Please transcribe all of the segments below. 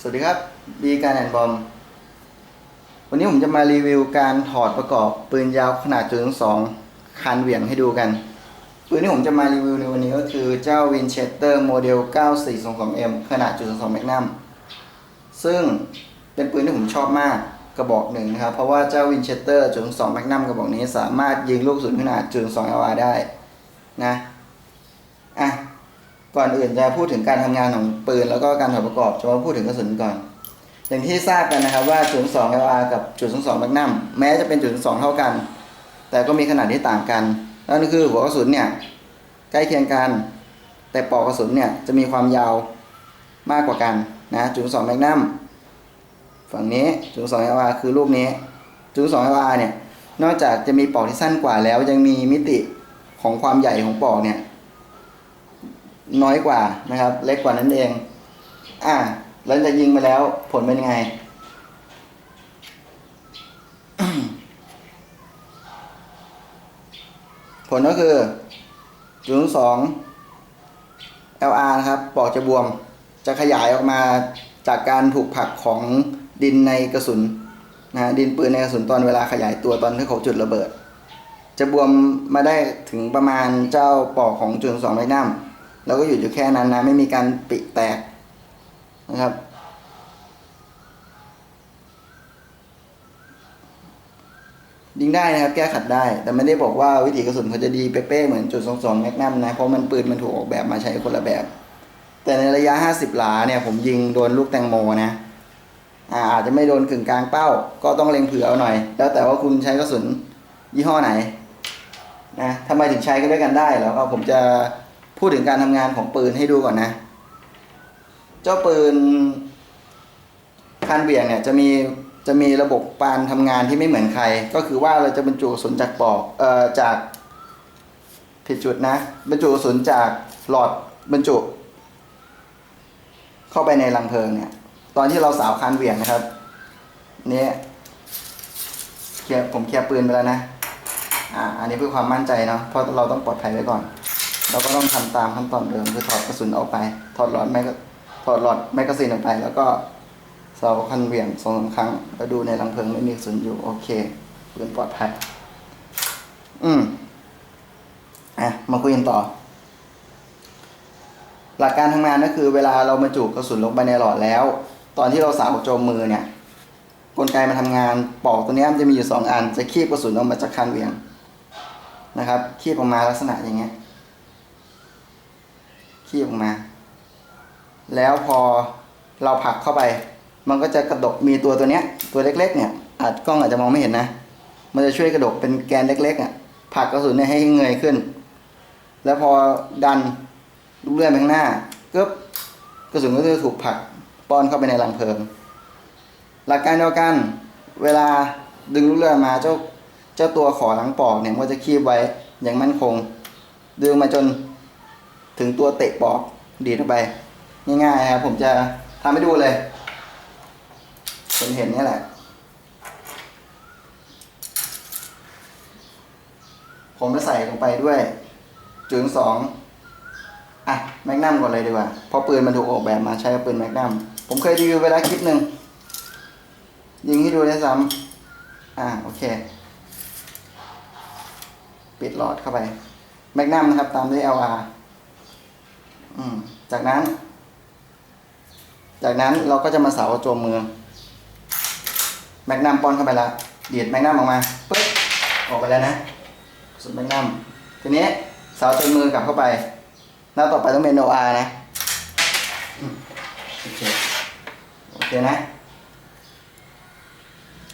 สวัสดีครับบีการแอนบอม วันนี้ผมจะมารีวิวการถอดประกอบปืนยาวขนาดจุดสองคันเหวี่ยงให้ดูกัน ปืนที่ผมจะมารีวิวในวันนี้ก็คือเจ้า Winchester Model 9422M ขนาดจุด2 Magnum ซึ่งเป็นปืนที่ผมชอบมากกระบอกหนึ่งนะครับ เพราะว่าเจ้า Winchester จุด2 Magnum กระบอกนี้สามารถยิงลูกกระสุนขนาดจุด2 LR ได้นะ ก่อนอื่นจะพูดถึงการทำงานของปืน แล้วก็การถอดประกอบจะมาพูดถึงกระสุนก่อน อย่างที่ทราบกันนะครับว่าจุด2 LR กับจุด2 Magnum แม้จะเป็นจุด2เท่ากัน แต่ก็มีขนาดที่ต่างกันนั่นคือหัวกระสุนเนี่ยใกล้เคียงกัน แต่ปลอกกระสุนเนี่ยจะมีความยาวมากกว่ากันนะจุด2 Magnum ฝั่งนี้จุด2 LR คือลูกนี้จุด2 LR เนี่ยนอกจากจะมีปลอกที่สั้นกว่าแล้วยังมีมิติของความใหญ่ของปลอกเนี่ย น้อยกว่านะครับ เล็กกว่านั้นเอง อ่าแล้วจะยิงไปแล้วผลเป็นยังไง ผลก็คือจุดสอง LR นะครับปอกจะบวมจะขยายออกมาจากการถูกผักของดินในกระสุนนะฮะดินปืนในกระสุนตอนเวลาขยายตัวตอนที่เขาจุดระเบิด จะบวมมาได้ถึงประมาณเจ้าปอกของจุดสองไมนัม แล้วก็หยุดอยู่แค่นั้นนะไม่มีการปิแตกนะครับ ยิงได้นะครับ แก้ขัดได้ แต่ไม่ได้บอกว่าวิถีกระสุนเขาจะดีเป๊ะๆเหมือนจุดสองสองแมกนัมนะเพราะมันปืนมันถูกออกแบบมาใช้คนละแบบ แต่ในระยะ 50 หลาเนี่ยผมยิงโดนลูกแตงโมนะอาจจะไม่โดนกึ่งกลางเป้า ก็ต้องเล็งเผื่อเอาหน่อย แล้วแต่ว่าคุณใช้กระสุนยี่ห้อไหนนะทำไมถึงใช้กันด้วยกันได้แล้วก็ผมจะ พูดถึงการทำงานของปืนให้ดูก่อนนะ เจ้าปืนคันเบี่ยงเนี่ยจะมีจะมีระบบการทำงานที่ไม่เหมือนใคร ก็คือว่าเราจะบรรจุกระสุนจากปอกเอ่อจากผิดจุดนะ บรรจุกระสุนจากหลอดบรรจุ เข้าไปในรังเพลิงเนี่ยตอนที่เราสาวคันเบี่ยงนะครับเนี่ยเคลียผมเคลียร์ปืนไปแล้วนะอ่าอันนี้เพื่อความมั่นใจเนาะเพราะเราต้องปลอดภัยไว้ก่อน เราก็ต้องทำตามขั้นตอนเดิมคือถอดกระสุนออกไป ถอดหลอดแมกกถอดหลอดแมกกาซีนออกไป แล้วก็เสาคันเหวี่ยงสองสามครั้ง แล้วดูในรังเพลิงไม่มีกระสุนอยู่ โอเคปืนปลอดภัย อืมอะมาคุยกันต่อ หลักการทำงานก็คือเวลาเราบรรจุกระสุนลงไปในหลอดแล้ว ตอนที่เราสาวกับโจมมือเนี่ย กลไกมาทำงานปอกตัวนี้มันจะมีอยู่สองอัน จะคีบกระสุนออกมาจากคันเหวี่ยงนะครับ คีบออกมาลักษณะอย่างเงี้ย คีบออกมา แล้วพอเราผลักเข้าไป มันก็จะกระดกมีตัวตัวเนี้ย ตัวเล็ก ๆ เนี่ยอาจกล้องอาจจะมองไม่เห็นนะ มันจะช่วยกระดกเป็นแกนเล็ก ๆ อะผลักกระสุนเนี่ยให้เงยขึ้น แล้วพอดันลูกเลื่อนไปข้างหน้าก็กระสุนก็จะถูกผลักป้อนเข้าไปในรังเพลิง หลักการเดียวกัน เวลาดึงลูกเลื่อนมาเจ้าเจ้าตัวขอหลังปอกเนี่ยมันก็จะคีบไว้อย่างมั่นคง ดึงมาจน ถึงตัวเตะปอกดีดออกไป ง่ายๆครับผมจะทำให้ดูเลยเห็นเห็นนี่แหละผมจะใส่ลงไปด้วยจุดสองอะแมกนัมก่อนเลยดีกว่าเพราะปืนมันถูกออกแบบมาใช้กับปืนแมกนัมผมเคยรีวิวไปแล้วคลิปหนึ่งยิงให้ดูได้ซ้ำอะโอเค ปิดหลอดเข้าไปแมกนัมนะครับตามด้วย LR อืม จากนั้น จากนั้นเราก็จะมาเสาวกระโจมมือ แมกนัมป้อนเข้าไปล้วดีดแมกนัมออกมาปึ๊บออกไปแล้วนะสุดแมกนัมทีนี้เสาวโจมมือกลับเข้าไป แล้วต่อไปต้องเป็น OR นะอืมโอเคโอเคนะ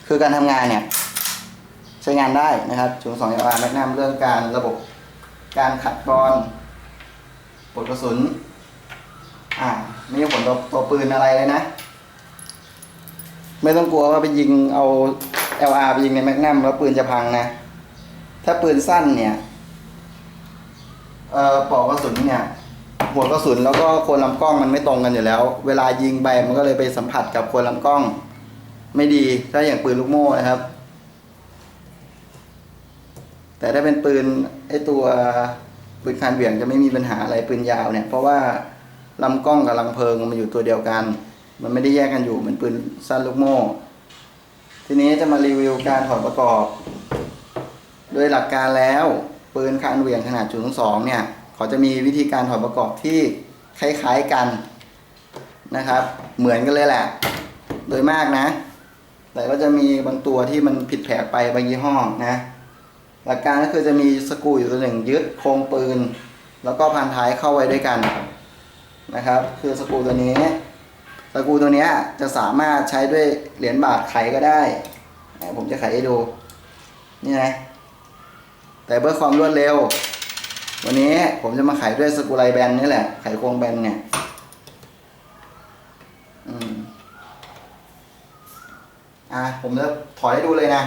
คือการทำงานเนี่ย ใช้งานได้นะครับจุดสอง LR แมกนัมเรื่องการระบบการขัดกรอน ปลดกระสุน อ่า ไม่มีผลต่อตัวปืนอะไรเลยนะ ไม่ต้องกลัวว่าไปยิงเอา LR ไปยิงในแมกนัมแล้วปืนจะพังนะ ถ้าปืนสั้นเนี่ยเอ่อปลอกกระสุนเนี่ยหัวกระสุนแล้วก็โคนลำกล้องมันไม่ตรงกันอยู่แล้ว เวลายิงไปมันก็เลยไปสัมผัสกับโคนลำกล้อง ไม่ดีถ้าอย่างปืนลูกโม่นะครับ แต่ถ้าเป็นปืนไอตัว ปืนคานเบี่ยงจะไม่มีปัญหาอะไรปืนยาวเนี่ย เพราะว่าลำกล้องกับลำเพลิงมันอยู่ตัวเดียวกัน มันไม่ได้แยกกันอยู่เหมือนปืนสั้นลูกโม่ ทีนี้จะมารีวิวการถอดประกอบ โดยหลักการแล้วปืนคานเหวี่ยงขนาดจุดสองเนี่ยเขาจะมีวิธีการถอดประกอบที่คล้ายๆกันนะครับ เหมือนกันเลยแหละ โดยมากนะ แต่ก็จะมีบางตัวที่มันผิดแผกไปบางยี่ห้อนะ หลักการก็คือจะมีสกูอยู่ตัวหนึ่งยึดโครงปืน แล้วก็พันท้ายเข้าไว้ด้วยกันนะครับ คือสกูตัวนี้สกูตัวนี้จะสามารถใช้ด้วยเหรียญบาทไขก็ได้ ผมจะไขให้ดูนี่นะแต่เพื่อความรวดเร็ว วันนี้ผมจะมาไขด้วยสกูไลแบนนี่แหละไขโครงแบนเนี่ยอะผมจะถอยให้ดูเลยนะ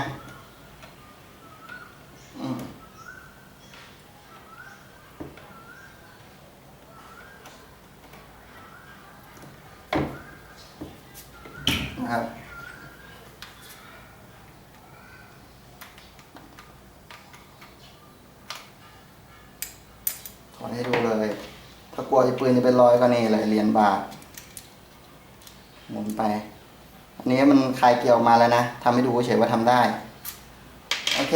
นะครับถอให้ดูเลย ถ้ากลัวไอ้ปืนจะเป็นรอยก็นี่เลยเหรียญบาท หมุนไป อันนี้มันคลายเกลียวมาแล้วนะทำให้ดูเฉยว่าทำได้ โอเค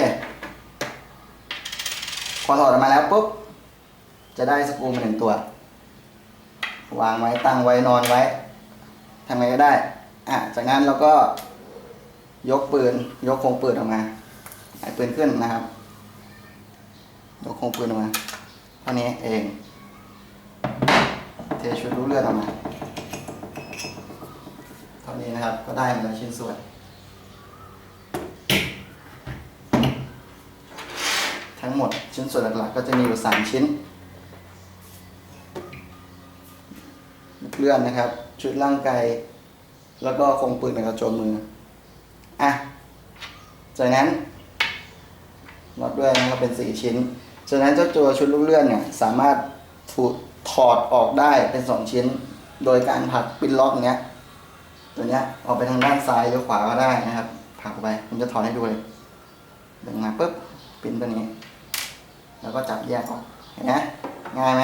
พอถอดออกมาแล้วปุ๊บ จะได้สกรูมาหนึ่งตัววางไว้ตั้งไว้นอนไว้ทำไงก็ได้ อะจากนั้นเราก็ยกปืน ยกโครงปืนออกมาไอ้ปืนขึ้นนะครับ ยกโครงปืนออกมาเท่านี้เอง เทชุดรูเลือดออกมา เท่านี้นะครับ ก็ได้มาแล้วชิ้นส่วน ทั้งหมดชิ้นส่วนหลักๆ ก็จะมีอยู่ 3 ชิ้น เลื่อนนะครับ ชุดร่างกาย แล้วก็คงปืนกับกระโจมมือ อะ จากนั้นน็อตด้วยนะครับเป็น4ชิ้น จากนั้นเจ้าตัวชุดลูกเลื่อนเนี่ยสามารถถูกถอดออกได้เป็น2ชิ้น โดยการผลักปินล็อกเงี้ย ตัวเนี้ยออกไปทางด้านซ้ายหรือขวาก็ได้นะครับผลักไปผมจะถอดให้ดูเลยดึงมาปุ๊บปิ้นตัวนี้ แล้วก็จับแยกออกเห็นไหมง่ายไหม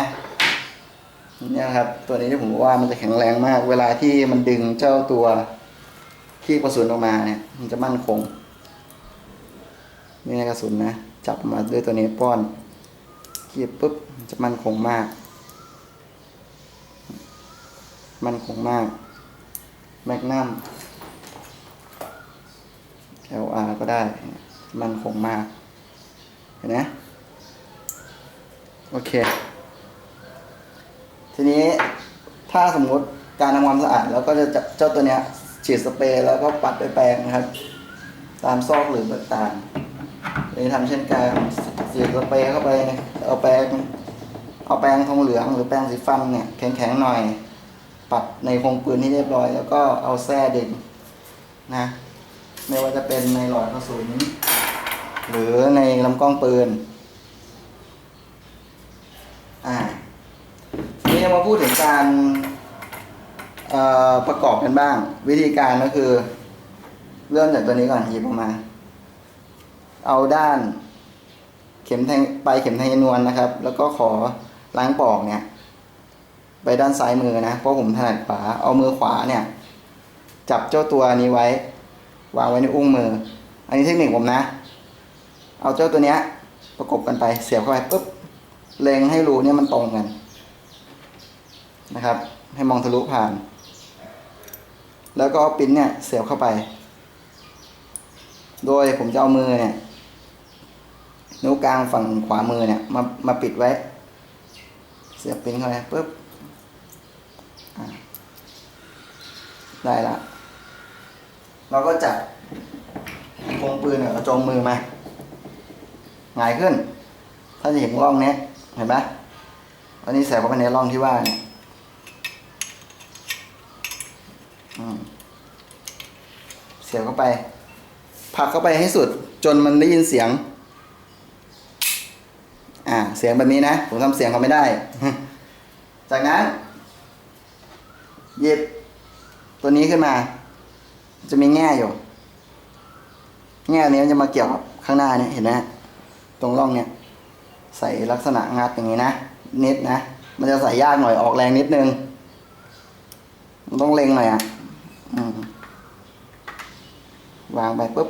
เนี่ยครับ ตัวนี้ที่ผมว่ามันจะแข็งแรงมาก เวลาที่มันดึงเจ้าตัวที่กระสุนออกมาเนี่ย มันจะมั่นคงนี่นกระสุนนะ จับมาด้วยตัวนี้ป้อนคีบปุ๊บจะมั่นคงมาก มั่นคงมาก แมกนัม LR ก็ได้ มั่นคงมาก เห็นไหมโอเค ทีนี้ถ้าสมมติการทำความสะอาดแล้วก็จะจับเจ้าตัวเนี้ยฉีดสเปรย์แล้วก็ปัดด้วยแปรงนะครับ ตามซอกหรือต่างๆเลยทำเช่นการฉีดสเปรย์เข้าไปเอาแปรงเอาแปรงทองเหลืองหรือแปรงสีฟันเนี่ยแข็งๆหน่อย ปัดในโครงปืนที่เรียบร้อย แล้วก็เอาแส้เดึงนะไม่ว่าจะเป็นในหลอดกระสุนหรือในลำกล้องปืน อ่าทีนี้ มาพูดถึงการประกอบกันบ้าง วิธีการก็คือ เริ่มจากตัวนี้ก่อนหยิบออกมา เอาด้าน เข็มแทงปลายเข็มแทงนวลนะครับ แล้วก็ขอล้างปอกเนี่ย ไปด้านซ้ายมือนะ เพราะผมถนัดขวา เอามือขวาเนี่ย จับเจ้าตัวนี้ไว้ วางไว้ในอุ้งมือ อันนี้เทคนิคผมนะ เอาเจ้าตัวเนี้ย ประกบกันไปเสียบเข้าไปปุ๊บเล็งให้รูเนี่ยมันตรงกัน นะครับ ให้มองทะลุผ่าน แล้วก็เอาปิ้นเนี่ยเสียบเข้าไป โดยผมจะเอามือเนี่ยนิ้วกลางฝั่งขวามือเนี่ยมามาปิดไว้ เสียบปิ้นเข้าไปปุ๊บได้ละเราก็จับโครงปืนกับกระโจมมือมาหงายขึ้น ถ้าจะเห็นร่องเนี้ยเห็นไหมอันนี้แสบเข้าไปในร่องที่ว่าเนี่ยอืม เสียบเข้าไปผลักเข้าไปให้สุด จนมันได้ยินเสียง อ่า เสียงแบบนี้นะ ผมทำเสียงเขาไม่ได้ จากนั้น หยิบตัวนี้ขึ้นมา จะมีแง่อยู่ แง่นี้มันจะมาเกี่ยวกับข้างหน้าเนี่ยเห็นไหมตรงร่องเนี่ยใส่ลักษณะงัดอย่างนี้นะนิดนะ มันจะใส่ยากหน่อยออกแรงนิดนึงมันต้องเล็งหน่อยอะ วางไปปุ๊บ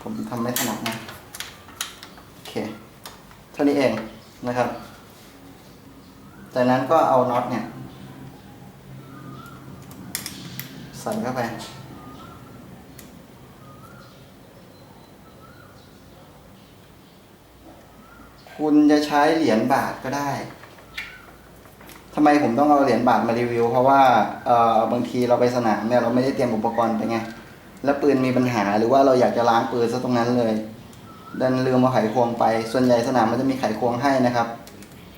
ผมทำไม่ถนัดนะ โอเค เท่านี้เองนะครับ จากนั้นก็เอาน็อตเนี่ย ใส่เข้าไปคุณจะใช้เหรียญบาทก็ได้ ทำไมผมต้องเอาเหรียญบาทมารีวิว เพราะว่าเอ่อบางทีเราไปสนามเนี่ยเราไม่ได้เตรียมอุปกรณ์ไปไง แล้วปืนมีปัญหาหรือว่าเราอยากจะล้างปืนซะตรงนั้นเลย ดันลืมเอาไขควงไป ส่วนใหญ่สนามมันจะมีไขควงให้นะครับ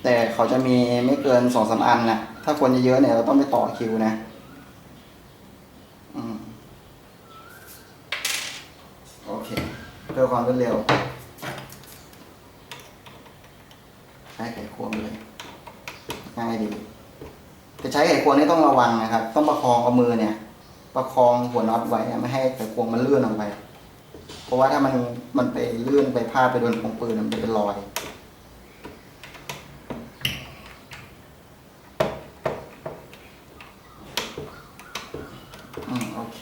แต่เขาจะมีไม่เกินสองสามอันนะถ้าคนเยอะๆเนี่ยเราต้องไปต่อคิวนะอโอเคเพื่อความรวดเร็วใช้ไขควงเลย ง่ายดีจะใช้ไขควงนี่ต้องระวังนะครับ ต้องประคองเอามือเนี่ย ประคองหัวน็อตไว้ไม่ให้ไขควงมันเลื่อนออกไป เพราะว่าถ้ามันมันไปเลื่อนไปพาดไปโดนของปืนมันจะเป็นรอย อืมโอเค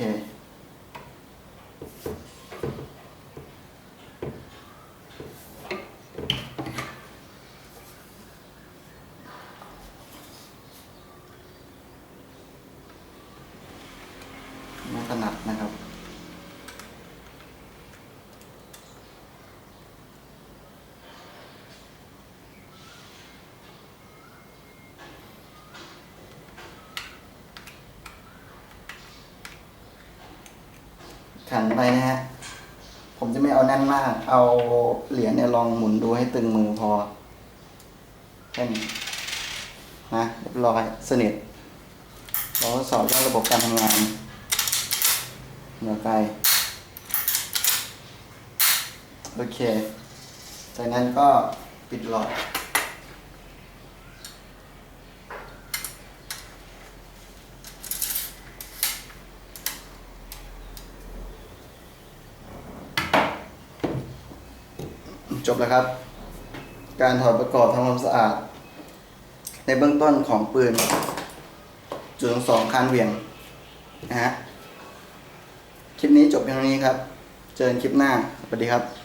ไม่ ถนัดนะครับขันไปนะฮะ ผมจะไม่เอาแน่นมาก เอาเหรียญเนี่ยลองหมุนดูให้ตึงมือพอแค่นี้นะเรียบร้อยสนิทเราทดสอบเรื่องระบบการทำงาน เหนือไกลโอเค จากนั้นก็ปิดหลอด จบแล้วครับ การถอดประกอบทำความสะอาด ในเบื้องต้นของปืนจุดสองคานเหวี่ยงนะฮะ คลิปนี้จบเพียงเท่านี้ครับ เจอกันคลิปหน้า สวัสดีครับ